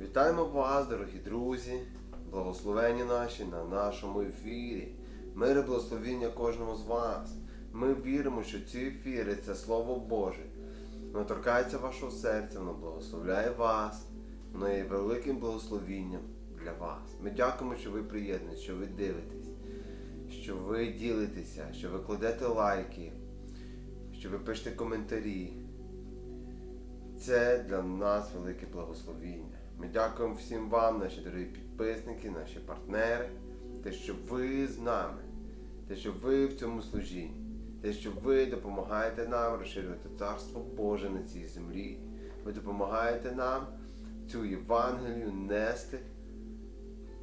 Вітаємо вас, дорогі друзі, благословені наші на нашому ефірі. Мир і благословіння кожному з вас. Ми віримо, що ці ефіри це Слово Боже. Воно торкається вашого серця, воно благословляє вас, воно є великим благословінням для вас. Ми дякуємо, що ви приєднуєтесь, що ви дивитесь, що ви ділитеся, що ви кладете лайки, що ви пишете коментарі. Це для нас велике благословіння. Ми дякуємо всім вам, наші дорогі підписники, наші партнери, те, що ви з нами, те, що ви в цьому служінні, те, що ви допомагаєте нам розширювати Царство Боже на цій землі. Ви допомагаєте нам цю Євангелію нести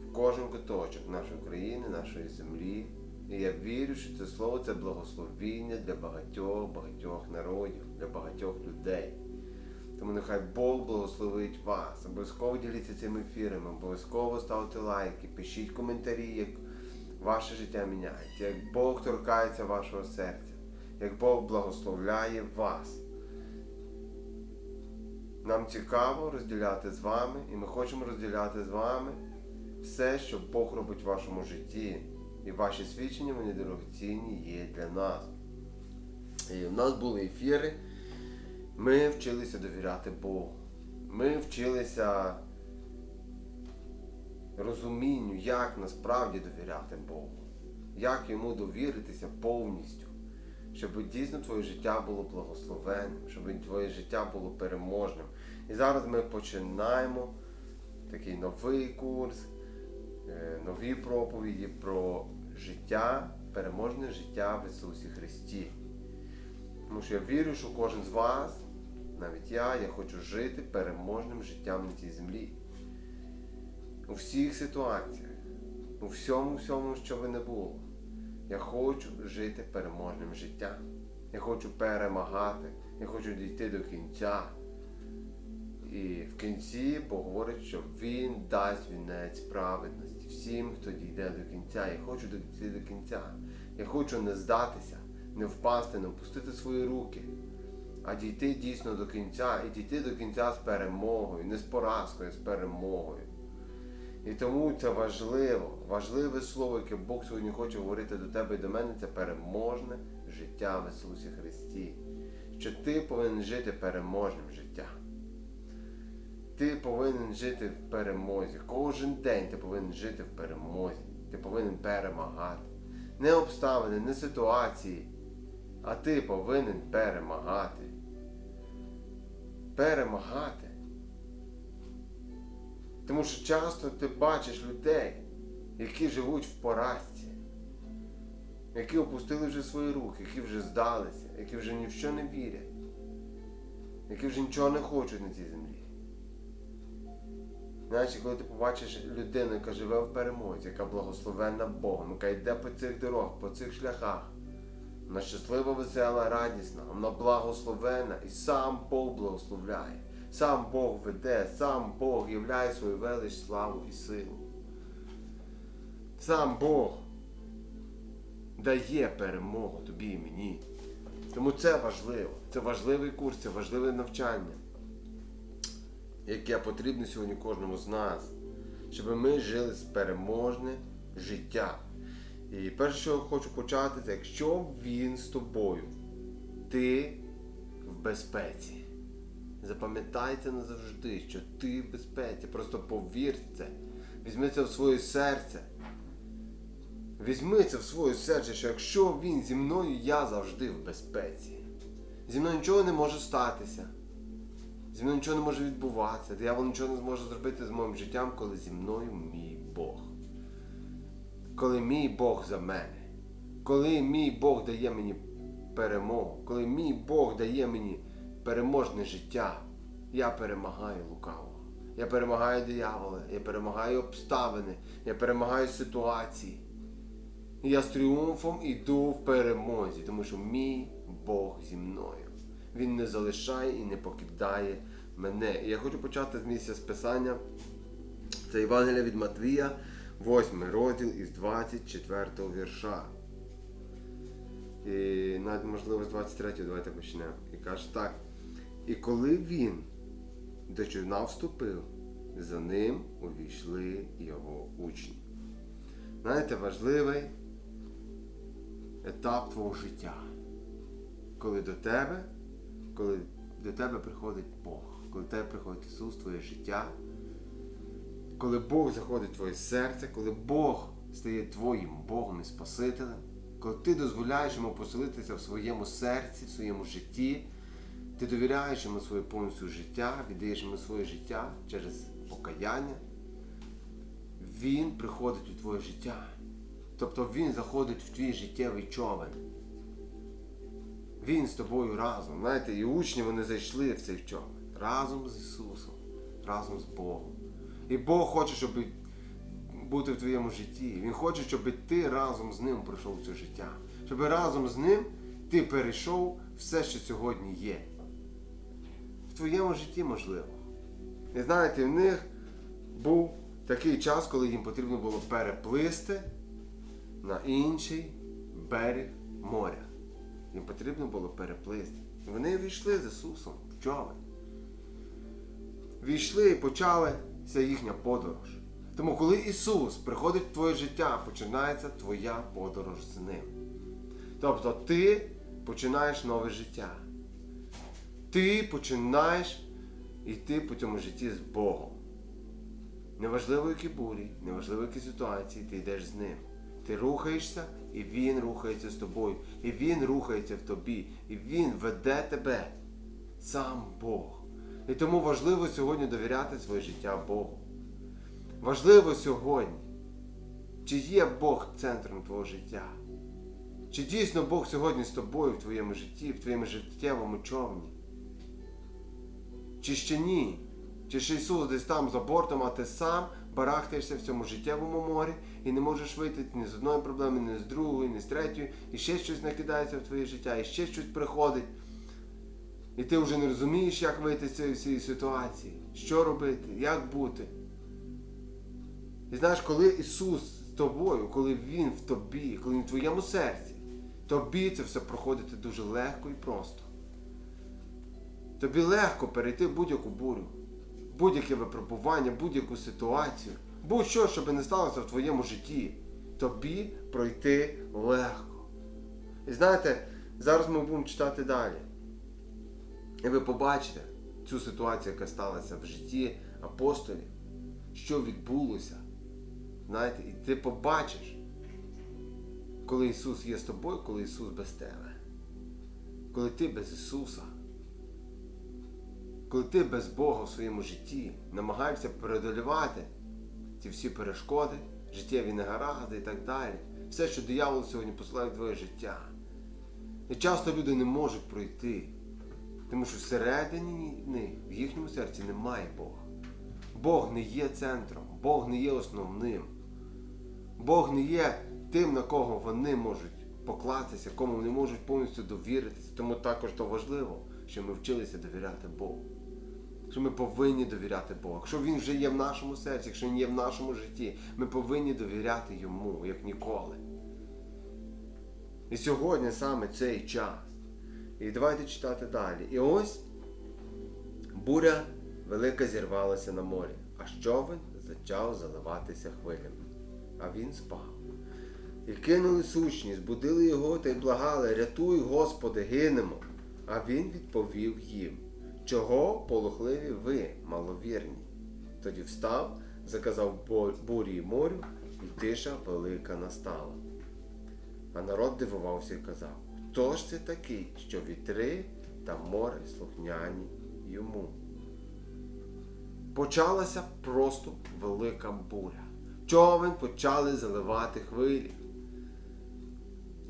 в кожен куточок нашої країни, нашої землі. І я вірю, що це слово це благословіння для багатьох, багатьох народів, для багатьох людей. Тому нехай Бог благословить вас. Обов'язково діліться цими ефірами, обов'язково ставте лайки, пишіть коментарі, як ваше життя міняється, як Бог торкається вашого серця, як Бог благословляє вас. Нам цікаво розділяти з вами, і ми хочемо розділяти з вами все, що Бог робить в вашому житті. І ваші свідчення, вони дорогоцінні є для нас. І в нас були ефіри. Ми вчилися довіряти Богу. Ми вчилися розумінню, як насправді довіряти Богу, як йому довіритися повністю, щоб дійсно твоє життя було благословенним, щоб твоє життя було переможним. І зараз ми починаємо такий новий курс, е, нові проповіді про життя, переможне життя в Ісусі Христі. Тому що я вірю, що кожен з вас, навіть я, я хочу жити переможним життям на цій землі. У всіх ситуаціях, у всьому, всьому, що би не було. Я хочу жити переможним життям. Я хочу перемагати, я хочу дійти до кінця. І в кінці Бог говорить, що Він дасть вінець праведності всім, хто дійде до кінця. Я хочу дійти до кінця. Я хочу не здатися, не впасти, не опустити свої руки, а дійти дійсно до кінця і дійти до кінця з перемогою, не з поразкою, а з перемогою. І тому це важливо, важливе слово, яке Бог сьогодні хоче говорити до тебе і до мене, це переможне життя в Ісусі Христі. Що ти повинен жити переможним життям. Ти повинен жити в перемозі. Кожен день ти повинен жити в перемозі. Ти повинен перемагати. Не обставини, не ситуації, а ти повинен перемагати. Перемагати. Тому що часто ти бачиш людей, які живуть в поразці, які опустили вже свої руки, які вже здалися, які вже ні в що не вірять, які вже нічого не хочуть на цій землі. Знаєш, коли ти побачиш людину, яка живе в перемозі, яка благословенна Богом, яка йде по цих дорогах, по цих шляхах, вона щаслива, весела, радісна, вона благословена і сам Бог благословляє. Сам Бог веде, сам Бог являє свою велич, славу і силу. Сам Бог дає перемогу тобі і мені. Тому це важливо. Це важливий курс, це важливе навчання, яке потрібно сьогодні кожному з нас, щоб ми жили з переможне життя. І перше, що хочу почати, це якщо він з тобою, ти в безпеці. Запам'ятай це назавжди, що ти в безпеці. Просто повір в це. Візьми це в своє серце. Візьми це в своє серце, що якщо він зі мною, я завжди в безпеці. Зі мною нічого не може статися. Зі мною нічого не може відбуватися. Диявол нічого не зможе зробити з моїм життям, коли зі мною мій Бог. Коли мій Бог за мене. Коли мій Бог дає мені перемогу. Коли мій Бог дає мені переможне життя, я перемагаю лукавого. Я перемагаю диявола, я перемагаю обставини, я перемагаю ситуації. І я з тріумфом іду в перемозі, тому що мій Бог зі мною. Він не залишає і не покидає мене. І я хочу почати з місця списання. Це Євангелія від Матвія, 8 розділ із 24 вірша. І навіть можливо з 23 давайте почнемо. І каже так. І коли він до човна вступив, за ним увійшли його учні. Знаєте, важливий етап твого життя. Коли до тебе, коли до тебе приходить Бог, коли до тебе приходить Ісус, твоє життя, коли Бог заходить в твоє серце, коли Бог стає твоїм Богом і Спасителем, коли ти дозволяєш йому поселитися в своєму серці, в своєму житті, ти довіряєш йому своє повністю життя, віддаєш йому своє життя через покаяння, він приходить у твоє життя. Тобто він заходить в твій життєвий човен. Він з тобою разом. Знаєте, і учні вони зайшли в цей човен разом з Ісусом, разом з Богом. І Бог хоче, щоб бути в твоєму житті. Він хоче, щоб ти разом з ним пройшов це життя. Щоб разом з ним ти перейшов все, що сьогодні є. В твоєму житті можливо. І знаєте, в них був такий час, коли їм потрібно було переплисти на інший берег моря. Їм потрібно було переплисти. Вони війшли з Ісусом човен. Війшли і почалася їхня подорож. Тому, коли Ісус приходить в твоє життя, починається твоя подорож з Ним. Тобто ти починаєш нове життя. Ти починаєш йти по цьому житті з Богом. Неважливо, які бурі, неважливо, які ситуації, ти йдеш з ним. Ти рухаєшся, і він рухається з тобою. І він рухається в тобі. І він веде тебе. Сам Бог. І тому важливо сьогодні довіряти своє життя Богу. Важливо сьогодні, чи є Бог центром твого життя? Чи дійсно Бог сьогодні з тобою в твоєму житті, в твоєму життєвому човні? Чи ще ні? Чи ж Ісус десь там за бортом, а ти сам барахтаєшся в цьому життєвому морі і не можеш вийти ні з одної проблеми, ні з другої, ні з третьої, і ще щось накидається в твоє життя, і ще щось приходить. І ти вже не розумієш, як вийти з цієї всієї ситуації, що робити, як бути. І знаєш, коли Ісус з тобою, коли Він в тобі, коли Він в твоєму серці, тобі це все проходити дуже легко і просто. Тобі легко перейти будь-яку бурю, будь-яке випробування, будь-яку ситуацію, будь-що, що би не сталося в твоєму житті, тобі пройти легко. І знаєте, зараз ми будемо читати далі. І ви побачите цю ситуацію, яка сталася в житті апостолів, що відбулося. Знаєте, і ти побачиш, коли Ісус є з тобою, коли Ісус без тебе. Коли ти без Ісуса. Коли ти без Бога в своєму житті намагаєшся преодолювати ці всі перешкоди, життєві негаразди і так далі. Все, що диявол сьогодні посилає в твоє життя. І часто люди не можуть пройти. Тому що всередині них, в їхньому серці немає Бога. Бог не є центром, Бог не є основним. Бог не є тим, на кого вони можуть покластися, кому вони можуть повністю довіритися. Тому також то важливо, що ми вчилися довіряти Богу. Що ми повинні довіряти Богу. Якщо Він вже є в нашому серці, якщо Він є в нашому житті, ми повинні довіряти Йому, як ніколи. І сьогодні саме цей час. І давайте читати далі. І ось буря велика зірвалася на морі, а човен почав заливатися хвилями. А він спав. І кинули сучні, збудили його та й благали, рятуй, Господи, гинемо. А він відповів їм, чого полохливі ви, маловірні. Тоді встав, заказав бурі й морю, і тиша велика настала. А народ дивувався і казав, хто ж це такий, що вітри та море слухняні йому? Почалася просто велика буря. Човен почали заливати хвилі.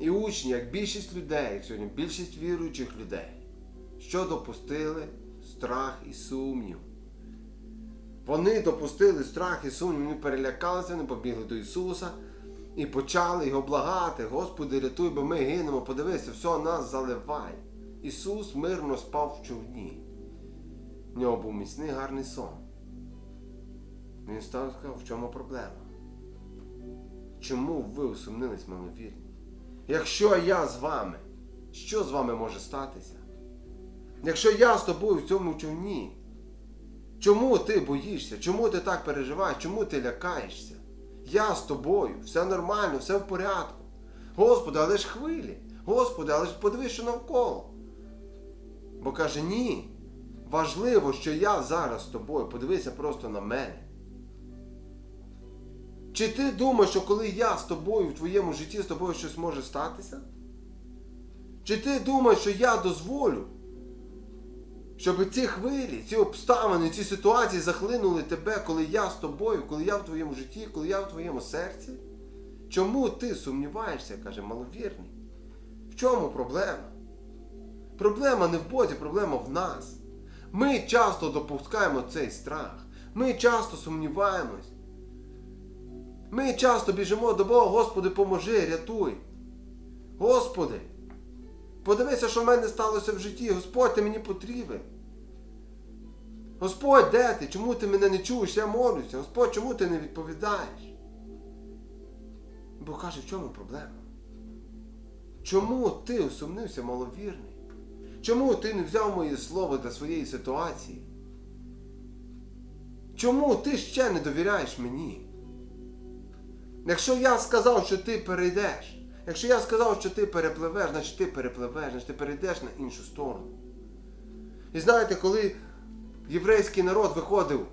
І учні, як більшість людей, як сьогодні більшість віруючих людей, що допустили страх і сумнів. Вони допустили страх і сумнів, вони перелякалися, вони побігли до Ісуса і почали його благати. Господи, рятуй, бо ми гинемо, подивися, все нас заливає. Ісус мирно спав в човні. В нього був міцний гарний сон. Він став і сказав, в чому проблема? Чому ви усумнились, маловірні? Якщо я з вами, що з вами може статися? Якщо я з тобою в цьому човні, Чому ти боїшся? Чому ти так переживаєш? Чому ти лякаєшся? Я з тобою, все нормально, все в порядку. Господи, але ж хвилі. Господи, але ж подивись, навколо. Бо каже, ні. Важливо, що я зараз з тобою. Подивися просто на мене. Чи ти думаєш, що коли я з тобою в твоєму житті з тобою щось може статися? Чи ти думаєш, що я дозволю, щоб ці хвилі, ці обставини, ці ситуації захлинули тебе, коли я з тобою, коли я в твоєму житті, коли я в твоєму серці? Чому ти сумніваєшся, каже маловірний? В чому проблема? Проблема не в Бозі, проблема в нас. Ми часто допускаємо цей страх. Ми часто сумніваємось. Ми часто біжимо до Бога, Господи, поможи, рятуй. Господи, подивися, що в мене сталося в житті. Господь, ти мені потрібен. Господь, де ти? Чому ти мене не чуєш? Я молюся. Господь, чому ти не відповідаєш? Бо каже, в чому проблема? Чому ти усумнився маловірний? Чому ти не взяв моє слово для своєї ситуації? Чому ти ще не довіряєш мені? Якщо я сказав, що ти перейдеш, якщо я сказав, що ти перепливеш, значить ти перепливеш, значить ти перейдеш на іншу сторону. І знаєте, коли єврейський народ виходив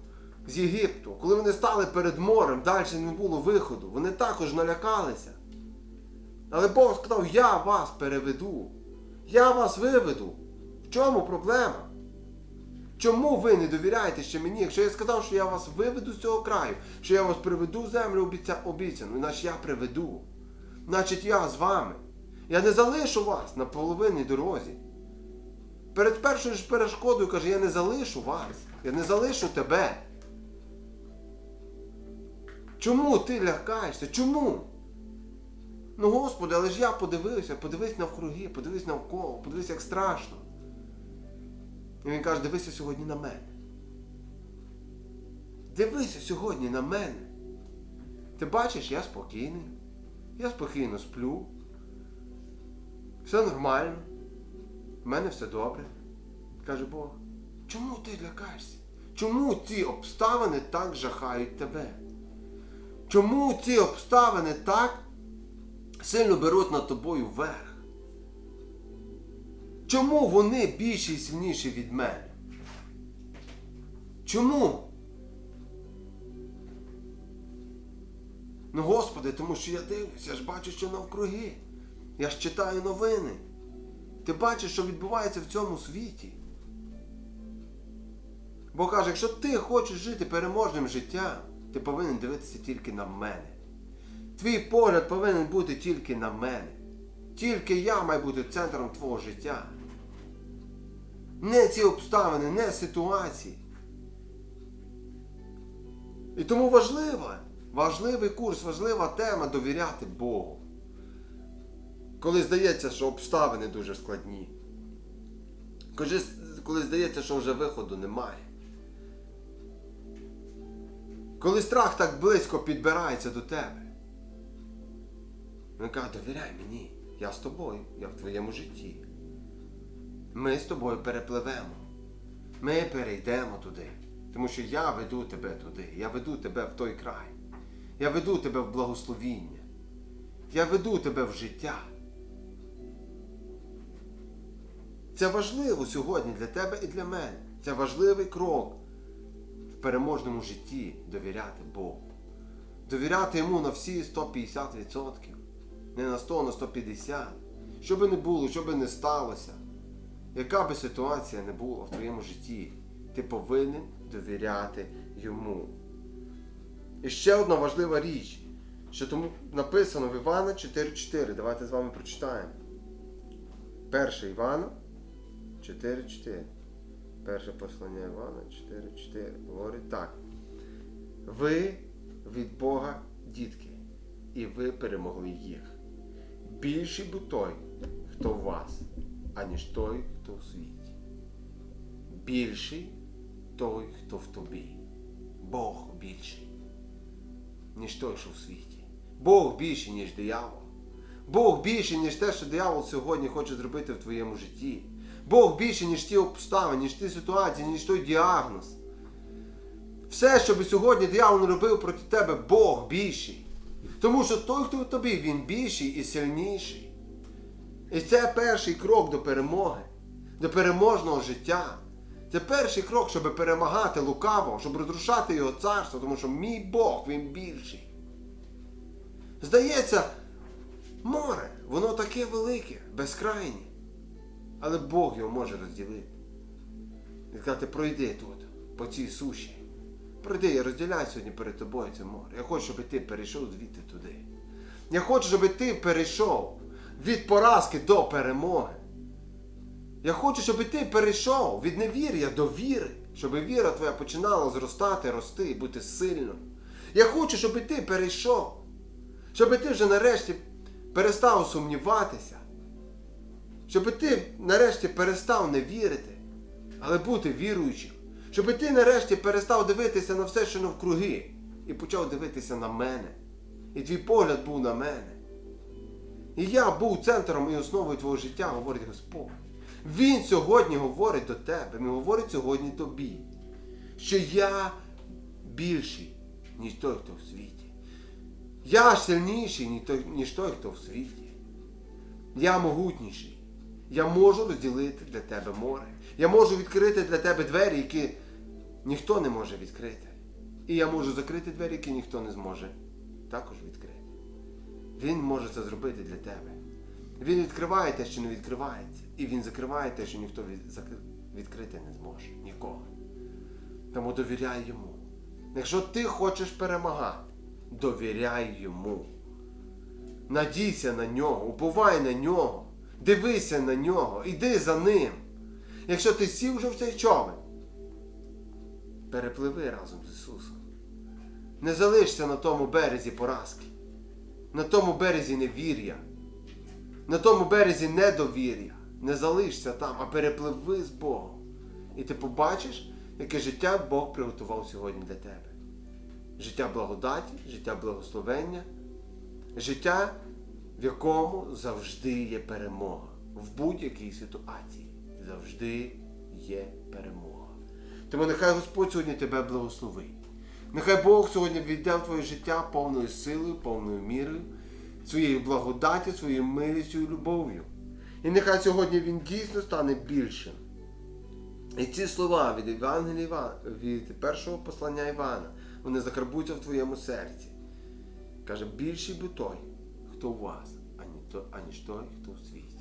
з Єгипту, коли вони стали перед морем, далі не було виходу, вони також налякалися. Але Бог сказав, я вас переведу, я вас виведу. В чому проблема? Чому ви не довіряєте ще мені, якщо я сказав, що я вас виведу з цього краю, що я вас приведу в землю обіця... обіцяну, значить я приведу. Значить я з вами. Я не залишу вас на половинній дорозі. Перед першою ж перешкодою каже, я не залишу вас, я не залишу тебе. Чому ти лякаєшся? Чому? Ну, Господи, але ж я подивився, подивись навкруги, подивись навколо, подивись, як страшно. І він каже, дивися сьогодні на мене. Дивися сьогодні на мене. Ти бачиш, я спокійний. Я спокійно сплю. Все нормально. В мене все добре. Каже Бог. Чому ти лякаєшся? Чому ці обставини так жахають тебе? Чому ці обставини так сильно беруть над тобою верх? Чому вони більші і сильніші від мене? Чому? Ну, Господи, тому що я дивлюся, я ж бачу, що навкруги. Я ж читаю новини. Ти бачиш, що відбувається в цьому світі. Бо каже, якщо ти хочеш жити переможним життям, ти повинен дивитися тільки на мене. Твій погляд повинен бути тільки на мене. Тільки я маю бути центром твого життя. Не ці обставини, не ситуації. І тому важливо, важливий курс, важлива тема довіряти Богу. Коли здається, що обставини дуже складні. Коли, здається, що вже виходу немає. Коли страх так близько підбирається до тебе. Він каже, довіряй мені, я з тобою, я в твоєму житті. Ми з тобою перепливемо. Ми перейдемо туди. Тому що я веду тебе туди. Я веду тебе в той край. Я веду тебе в благословіння. Я веду тебе в життя. Це важливо сьогодні для тебе і для мене. Це важливий крок в переможному житті довіряти Богу. Довіряти йому на всі 150%. Не на 100, на 150. Що би не було, що би не сталося. Яка би ситуація не була в твоєму житті, ти повинен довіряти йому. І ще одна важлива річ, що тому написано в Івана 4.4. Давайте з вами прочитаємо. Перше Івана 4.4. Перше послання Івана 4.4. Говорить так. Ви від Бога дітки, і ви перемогли їх. Більший бо той, хто в вас, аніж той, хто в світі. Більший той, хто в тобі. Бог більший, ніж той, що в світі. Бог більший, ніж диявол. Бог більший, ніж те, що диявол сьогодні хоче зробити в твоєму житті. Бог більший, ніж ті обставини, ніж ті ситуації, ніж той діагноз. Все, що би сьогодні диявол не робив проти тебе, Бог більший. Тому що той, хто в тобі, він більший і сильніший. І це перший крок до перемоги, до переможного життя. Це перший крок, щоб перемагати лукаво, щоб розрушати його царство, тому що мій Бог, він більший. Здається, море, воно таке велике, безкрайнє. Але Бог його може розділити. І сказати, пройди тут, по цій суші. Пройди, я розділяю сьогодні перед тобою це море. Я хочу, щоб ти перейшов звідти туди. Я хочу, щоб ти перейшов від поразки до перемоги. Я хочу, щоб ти перейшов від невір'я до віри, щоб віра твоя починала зростати, рости бути сильною. Я хочу, щоб ти перейшов, щоб ти вже нарешті перестав сумніватися, щоб ти нарешті перестав не вірити, але бути віруючим. Щоб ти нарешті перестав дивитися на все, що навкруги, і почав дивитися на мене. І твій погляд був на мене. І я був центром і основою твого життя, говорить Господь. Він сьогодні говорить до тебе, він говорить сьогодні тобі, що я більший, ніж той, хто в світі. Я сильніший, ніж той, хто в світі. Я могутніший. Я можу розділити для тебе море. Я можу відкрити для тебе двері, які ніхто не може відкрити. І я можу закрити двері, які ніхто не зможе також відкрити. Він може це зробити для тебе. Він відкриває те, що не відкривається. І він закриває те, що ніхто відкрити не зможе. Нікого. Тому довіряй йому. Якщо ти хочеш перемагати, довіряй йому. Надійся на нього, уповай на нього, дивися на нього, іди за ним. Якщо ти сів вже в цей човен, перепливи разом з Ісусом. Не залишся на тому березі поразки, на тому березі невір'я, на тому березі недовір'я. Не залишся там, а перепливи з Богом. І ти побачиш, яке життя Бог приготував сьогодні для тебе. Життя благодаті, життя благословення, життя, в якому завжди є перемога. В будь-якій ситуації завжди є перемога. Тому нехай Господь сьогодні тебе благословить. Нехай Бог сьогодні війде в твоє життя повною силою, повною мірою, своєю благодаті, своєю милістю і любов'ю. І нехай сьогодні він дійсно стане більшим. І ці слова від Євангелія Івана, від першого послання Івана, вони закарбуються в твоєму серці. Каже, більший би той, хто у вас, аніж той, хто в світі.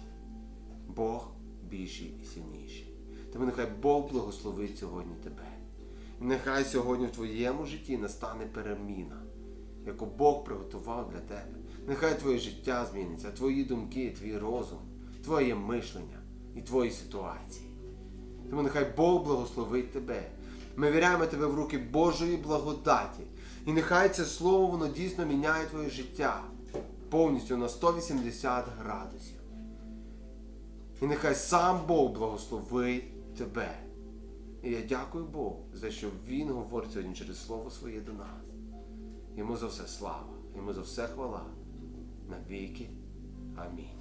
Бог більший і сильніший. Тому нехай Бог благословить сьогодні тебе. І нехай сьогодні в твоєму житті настане переміна, яку Бог приготував для тебе. Нехай твоє життя зміниться, твої думки, твій розум, твоє мишлення і твої ситуації. Тому нехай Бог благословить тебе. Ми віряємо тебе в руки Божої благодаті. І нехай це слово воно дійсно міняє твоє життя повністю на 180 градусів. І нехай сам Бог благословить тебе. І я дякую Богу за що Він говорить сьогодні через Слово своє до нас. Йому за все слава, йому за все хвала. На віки. Амінь.